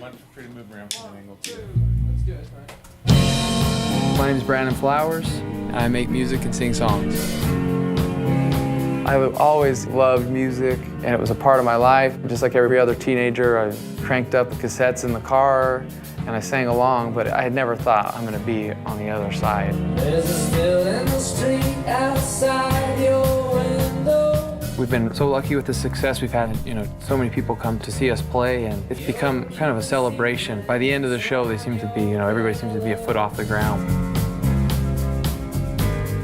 Might feel free to move around from an angle too. Let's. My name is Brandon Flowers. I make music and sing songs. I've always loved music, and it was a part of my life. Just like every other teenager, I cranked up the cassettes in the car and I sang along, but I had never thought I'm going to be on the other side. We've been so lucky with the success we've had. You know, so many people come to see us play, and it's become kind of a celebration. By the end of the show, they seem to be, you know, everybody seems to be a foot off the ground.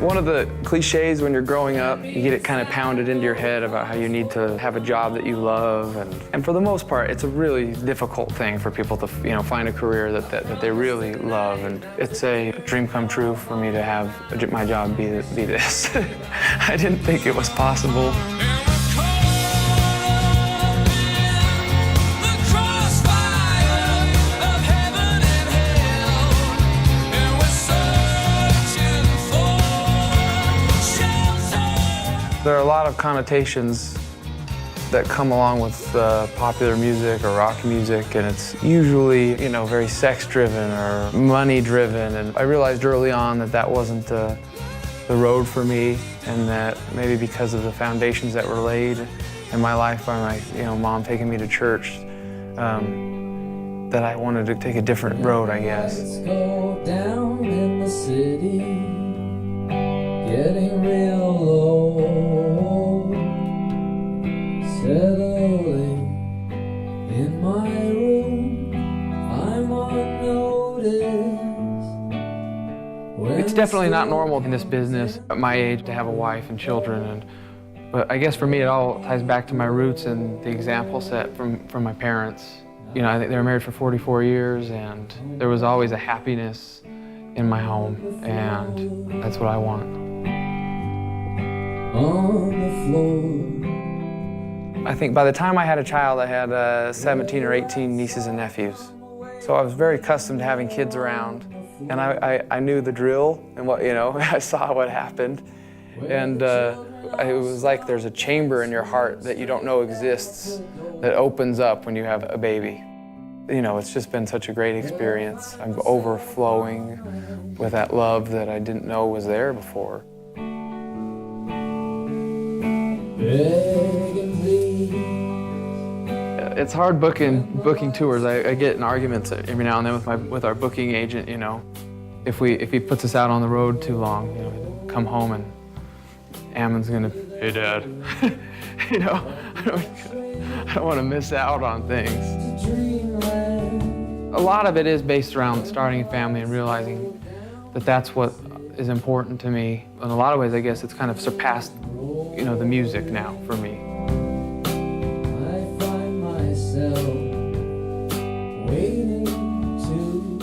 One of the cliches when you're growing up, you get it kind of pounded into your head about how you need to have a job that you love. And, and for the most part, it's a really difficult thing for people to you know, find a career that, that, that they really love. And it's a dream come true for me to have my job be, be this. I didn't think it was possible. There are a lot of connotations that come along with uh, popular music or rock music, and it's usually, you know, very sex-driven or money-driven. And I realized early on that that wasn't uh, the road for me, and that maybe because of the foundations that were laid in my life by my, you know, mom taking me to church, um, that I wanted to take a different road, I guess. Let's go down in the city, getting real in my room, I'm. It's definitely not normal in this business at my age to have a wife and children. And, but I guess for me, it all ties back to my roots and the example set from, from my parents. You know, I think they were married for 44 years, and there was always a happiness in my home, and that's what I want. On the floor. I think by the time I had a child, I had uh, 17 or 18 nieces and nephews. So I was very accustomed to having kids around, and I, I, I knew the drill and what, you know, I saw what happened. And uh, it was like there's a chamber in your heart that you don't know exists that opens up when you have a baby. You know, it's just been such a great experience. I'm overflowing with that love that I didn't know was there before. Begging It's hard booking booking tours. I, I, get in arguments every now and then with my with our booking agent. You know, if we if he puts us out on the road too long, you know, come home and Ammon's gonna, hey dad, you know, I don't, I don't want to miss out on things. A lot of it is based around starting a family and realizing that that's what is important to me. In a lot of ways, I guess it's kind of surpassed, you know, the music now for me.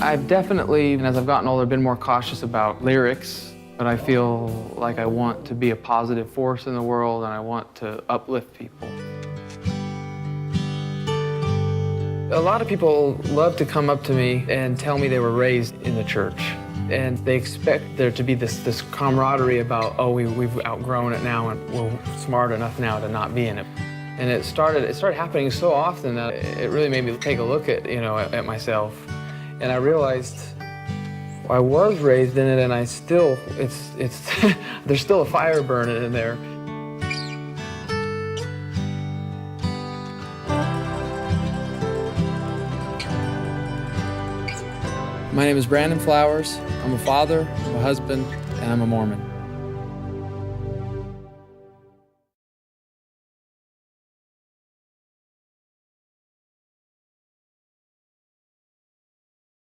I've definitely, and as I've gotten older, been more cautious about lyrics, but I feel like I want to be a positive force in the world and I want to uplift people. A lot of people love to come up to me and tell me they were raised in the church. And they expect there to be this, this camaraderie about, oh, we, we've outgrown it now and we're smart enough now to not be in it. And it started, it started happening so often that it really made me take a look at, you know, at, at myself. And I realized I was raised in it and I still, it's, it's, there's still a fire burning in there. My name is Brandon Flowers. I'm a father, I'm a husband, and I'm a Mormon.